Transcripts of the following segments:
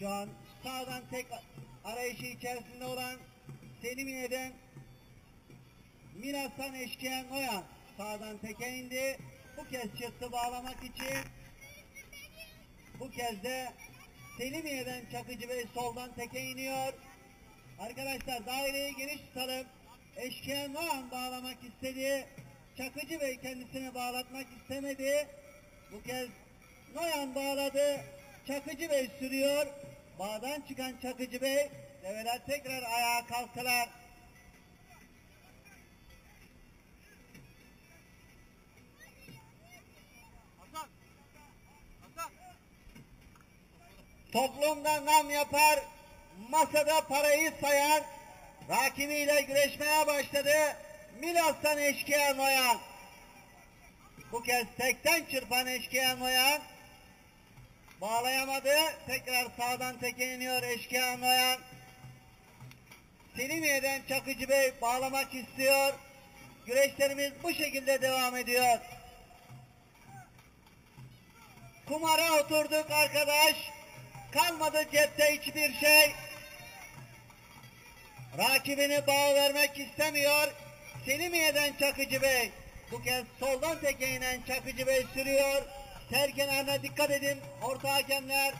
Şu an sağdan tek arayışı içerisinde olan Selimiye'den Milas'tan eşkeyen Noyan sağdan teke indi. Bu kez çıktı bağlamak için. Bu kez de Selimiye'den Çakıcı Bey soldan teke iniyor. Arkadaşlar daireyi geniş tutalım. Eşkeyen Noyan bağlamak istedi. Çakıcı Bey kendisini bağlatmak istemedi. Bu kez Noyan bağladı. Çakıcı Bey sürüyor. Bağdan çıkan Çakıcı Bey develer tekrar ayağa kalktılar. Toplumda nam yapar, masada parayı sayar, rakibiyle güreşmeye başladı. Milas'tan eşkıya Noyan. Bu kez tekten çırpan eşkıya Noyan. Bağlayamadı. Tekrar sağdan teke iniyor eşkıya Noyan. Selimiye'den Çakıcı Bey bağlamak istiyor. Güreşlerimiz bu şekilde devam ediyor. Kumara oturduk arkadaş. Kalmadı cepte hiçbir şey. Rakibini bağ vermek istemiyor. Selimiye'den Çakıcı Bey. Bu kez soldan teke inen Çakıcı Bey sürüyor. Tel kenarına dikkat edin. Orta hakemler.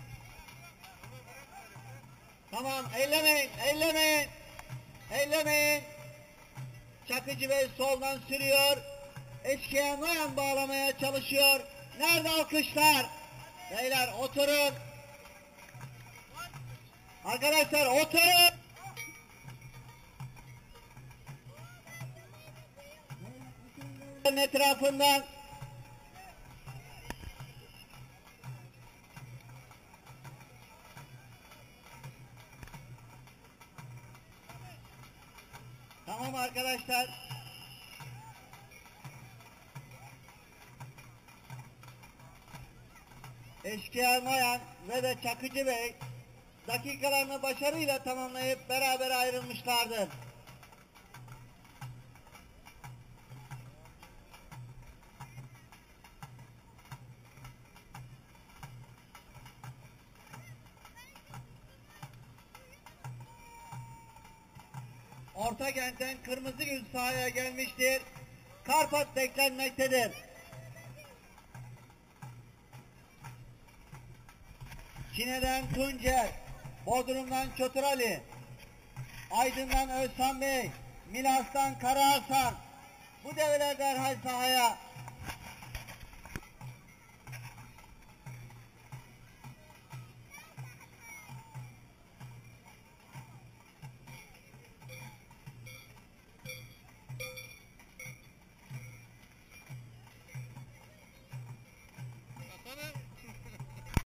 Tamam ellemeyin, ellemeyin. Ellemeyin. Çakıcı Bey soldan sürüyor. Eşkıya Noyan bağlamaya çalışıyor. Nerede alkışlar? Beyler oturun. Arkadaşlar oturun. etrafından Tamam arkadaşlar. Eşkıya Noyan ve de Çakıcı Bey dakikalarını başarıyla tamamlayıp beraber ayrılmışlardır. Orta kentten Kırmızı Gül sahaya gelmiştir. Karpat beklenmektedir. Çine'den Tuncer, Bodrum'dan Çotur Ali, Aydın'dan Özhan Bey, Milas'tan Kara Hasan. Bu develer derhal sahaya